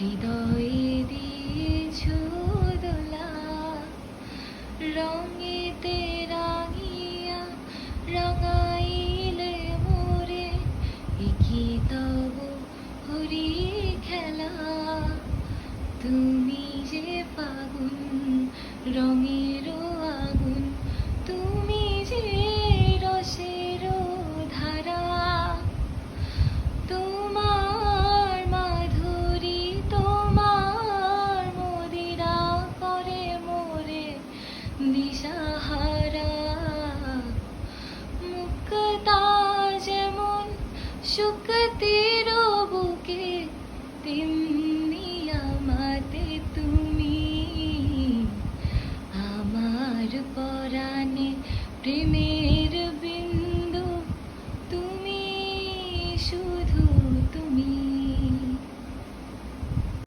হৃদয়ে রঙেতে রাঙিয়া রঙাইলে হরি খেলা। তুমি যে পাগুন রঙে পরাণে প্রেমের